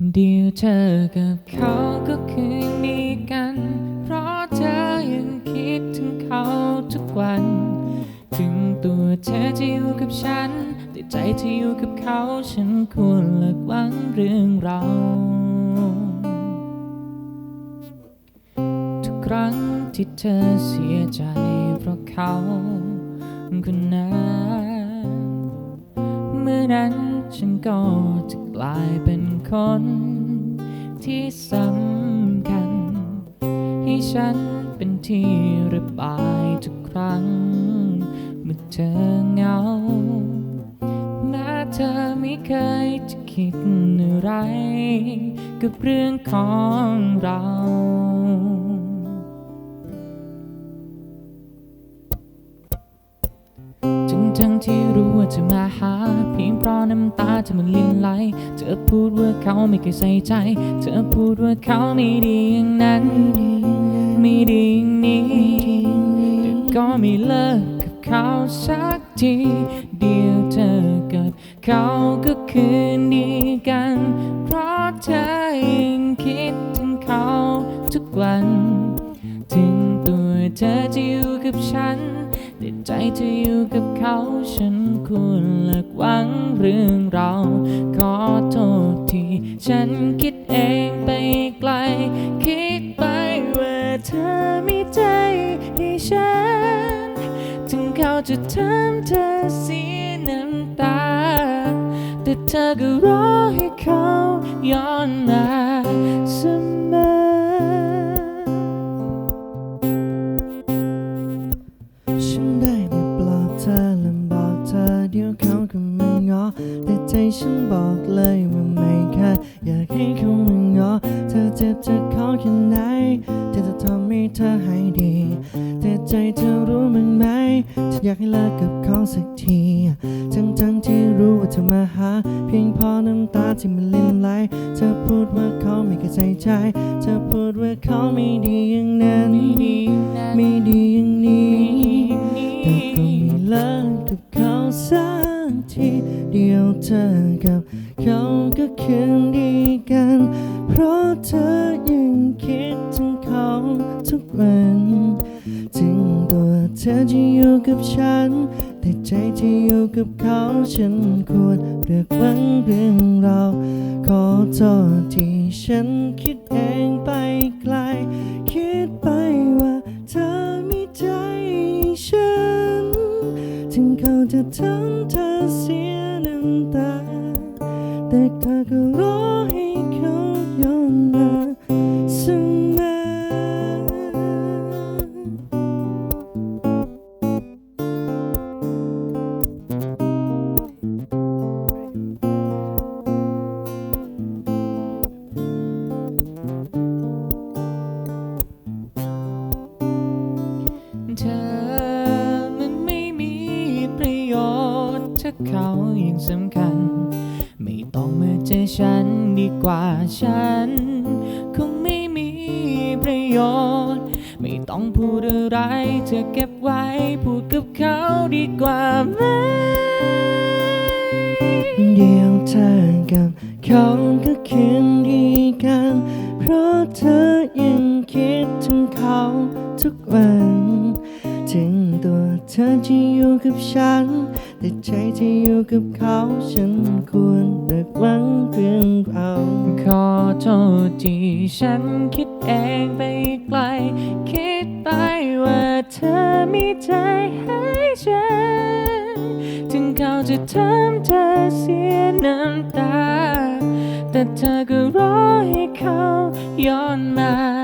เดียวเธอกับเขาก็คืนดีกัน เพราะเธอยังคิดถึงเขาทุกวัน ถึงตัวเธอจะอยู่กับฉัน แต่ใจที่อยู่กับเขาฉันควรเลิกหวังเรื่องเรา ทุกครั้งที่เธอเสียใจเพราะเขาคนนั้นเมื่อนั้น ฉันก็จะกลายเป็นคน ที่สำคัญ ให้ฉันเป็นที่ระบายทุกครั้ง เมื่อเธอเหงา แม้เธอไม่เคยจะคิดอะไร กับเรื่องของเรา ทั้งที่รู้ว่าเธอมาหา เพียงเพราะน้ำตาเธอมันลินไหล เธอพูดว่าเขาไม่เคยใส่ใจ เธอพูดว่าเขาไม่ดีอย่างนั้น ไม่ดีอย่างนี้แต่ก็ไม่เลิกกับเขาสักทีเดียวเธอกับเขาก็คืนดีกัน เพราะเธอยังคิดถึงเขาทุกวัน ตัวเธอจะอยู่กับฉันแต่ใจจะอยู่กับเขาฉันควรเลิกหวังเรื่องเรา ขอโทษที่ฉันคิดเองไปไกล คิดไปว่าเธอมีใจให้ฉัน ถึงเขาจะทำเธอเสียน้ำตา แต่เธอก็รอให้เขาย้อนมาเสมอ ฉันบอกเลยว่าไม่เคยอยากให้เขามางอเธอเจ็บจากเขาแค่ไหนที่จะทำให้เธอหายดี แต่ใจเธอรู้มั้งไหมฉันอยากให้เลิกกับเขาสักทีทั้งทั้งที่รู้ว่าเธอมาหา เพียงพอน้ำตาที่มันลินไหลเธอพูดว่าเขาไม่เคยใส่ใจ เธอพูดว่าเขาไม่ดีอย่างนั้นไม่ดี เธอกับเขาก็คืนดีกัน เพราะเธอยังคิดถึงเขาทุกวันถึงตัวเธอจะอยู่กับฉัน แต่ใจที่อยู่กับเขาฉันควรเลือกวังเรื่องเราขอโทษที่ฉันคิดเองไปไกล คิดไปว่าเธอมีใจฉัน ถึงเขาจะทำเธอเสีย น้ำตาแต่เธอก็ สำคัญ ไม่ต้องมาเจอฉันดีกว่าฉัน คงไม่มีประโยชน์ ไม่ต้องพูดอะไรเธอเก็บไว้พูดกับเขาดีกว่าไหมเดียวเธอกับเขาก็คืนดีกัน เพราะเธอยังคิดถึงเขาทุกวัน อจะอยู่กับฉัน แต่ใจที่อยู่กับเขาฉันควรเลิกหวังเรื่องเราขอโทษที่ฉันคิดเองไปไกล คิดไปว่าเธอมีใจให้ฉัน ถึงเขาจะทำเธอเสียน้ำตา แต่เธอก็รอให้เขาย้อนมา